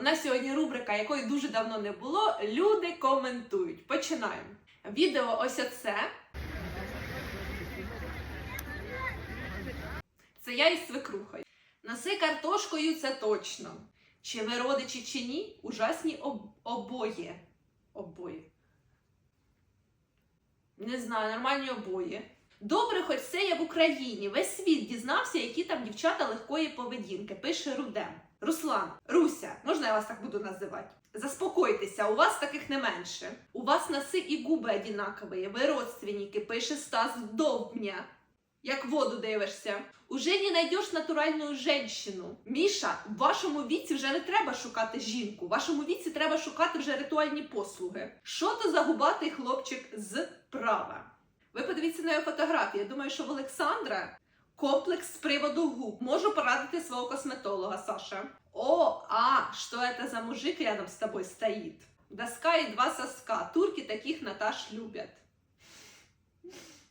У нас сьогодні рубрика, якої дуже давно не було. Люди коментують. Починаємо. Відео ось оце. Це я із свекрухою. Носи картошкою це точно. Чи ви родичі, чи ні? Ужасні об... обоє. Обоє. Не знаю, нормальні обоє. Добре, хоч це я в Україні. Весь світ дізнався, які там дівчата легкої поведінки. Пише Рудем. Руслан, Руся, можна я вас так буду називати? Заспокойтеся, у вас таких не менше. У вас носи і губи одинакові, ви родственники, пише Стас Довбня. Як воду дивишся. Уже не знайдеш натуральну женщину. Міша, в вашому віці вже не треба шукати жінку. В вашому віці треба шукати вже ритуальні послуги. Що то за губатий хлопчик з права? Ви подивіться на його фотографії. Я думаю, що в Олександра комплекс з приводу губ. Можу порадити свого косметолога, Саша. О, а, что это за мужик рядом с тобой стоит? Доска и два соска. Турки таких Наташ любят.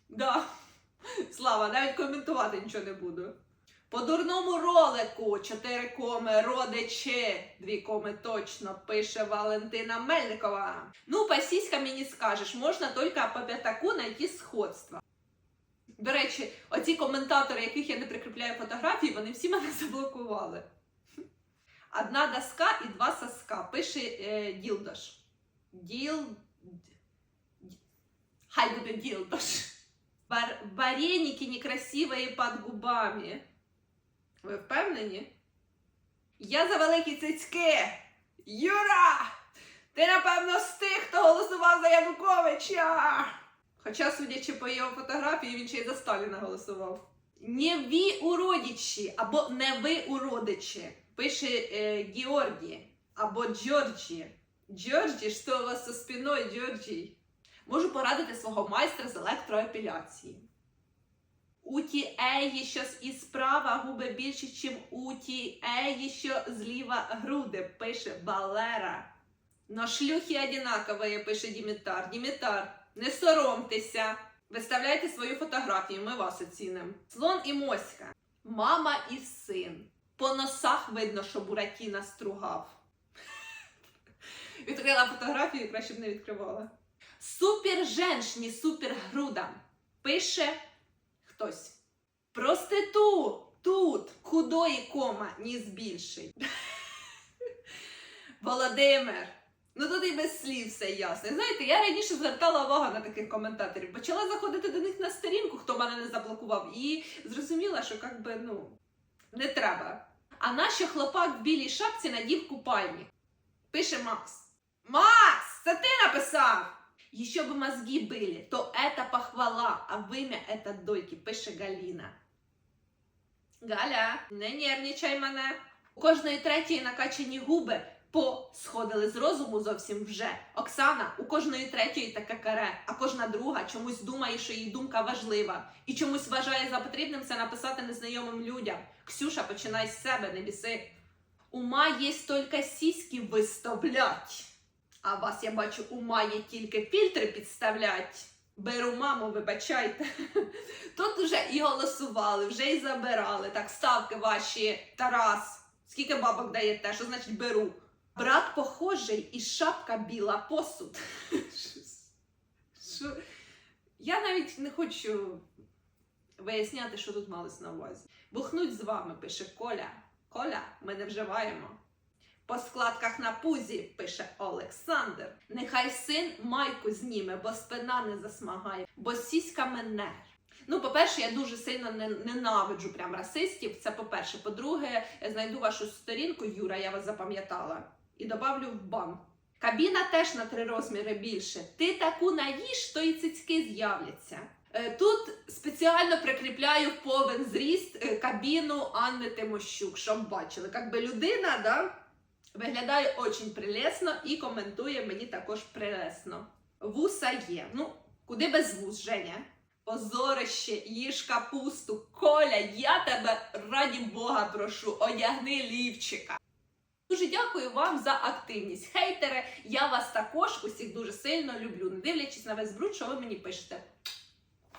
Да. Слава, навіть коментувати нічого не буду. По дурному ролику 4 коми, родичі, 2 коми точно, пише Валентина Мельникова. Ну, по сіськам мені скажеш, можна тільки по п'ятаку знайти сходства. До речі, оці коментатори, яких я не прикріпляю фотографії, вони всі мене заблокували. Одна доска і два соска. Пише е, Ділдош. Діл... Хай буде Ділдош. Бар... Вареники некрасивые під губами. Ви впевнені? Я за великі цицьки! Юра! Ти, напевно, з тих, хто голосував за Януковича! Хоча, судячи по його фотографії, він ще й за Сталіна голосував. Не ви уродичі, або не ви уродичі, пише е, Георгій, або Джорджі. Джорджі, що у вас за спиною, Джорджій? Можу порадити свого майстра з електроепіляції. У тієї, що і справа губи більше, ніж у тієї, що зліва груди, пише Валера. Но шлюхи одинакові, пише Дімітар. Дімітар, не соромтеся. Виставляйте свою фотографію, ми вас оцінимо. Слон і моська. Мама і син. По носах видно, що Буратіна стругав. Відкрила фотографію, краще б не відкривала. Супер женшні, супер груда. Пише хтось. Проститут тут худої кома, ні збільший. Володимир. Ну тут і без слів все ясно. Знаєте, я раніше звертала увагу на таких коментаторів, почала заходити до них на сторінку, хто мене не заблокував, і зрозуміла, що как би, ну, не треба. А нащо хлопак в білій шапці надів купальник? Пише Макс. Макс, це ти написав! Еще бы мозги были, то это похвала, а вимя это дойки, пише Галіна. Галя, не нервничай мене. У кожної третьої накачані губи по сходили з розуму зовсім вже. Оксана, у кожної третьої таке каре, а кожна друга чомусь думає, що її думка важлива, і чомусь вважає за потрібним це написати незнайомим людям. Ксюша, починай з себе, не біси. Ума є тільки сіськи виставлять. А вас, я бачу, ума є тільки фільтри підставлять. Беру маму, вибачайте. Тут вже і голосували, вже і забирали. Так, ставки ваші, Тарас. Скільки бабок даєте? Що значить беру? Брат похожий і шапка біла посуд. Що? Я навіть не хочу виясняти, що тут малось на увазі. Бухнуть з вами, пише Коля. Коля, ми не вживаємо. По складках на пузі пише Олександр. Нехай син майку зніме, бо спина не засмагає, бо сіська мене. Ну, по-перше, я дуже сильно ненавиджу прям расистів. Це по-перше. По-друге, знайду вашу сторінку, Юра, я вас запам'ятала, і добавлю в бан. Кабіна теж на три розміри більше. Ти таку наїш, то і цицьки з'являться. Е, Тут спеціально прикріпляю повен зріст е, кабіну Анни Тимощук, щоб бачили. Як би людина, да? Виглядає очень прелесно і коментує мені також прелесно. Вуса є. Ну, куди без вус, Женя? Позорище, їж капусту. Коля, я тебе раді Бога прошу, одягни лівчика. Дуже дякую вам за активність. Хейтери, я вас також усіх дуже сильно люблю, не дивлячись на весь бруд, що ви мені пишете.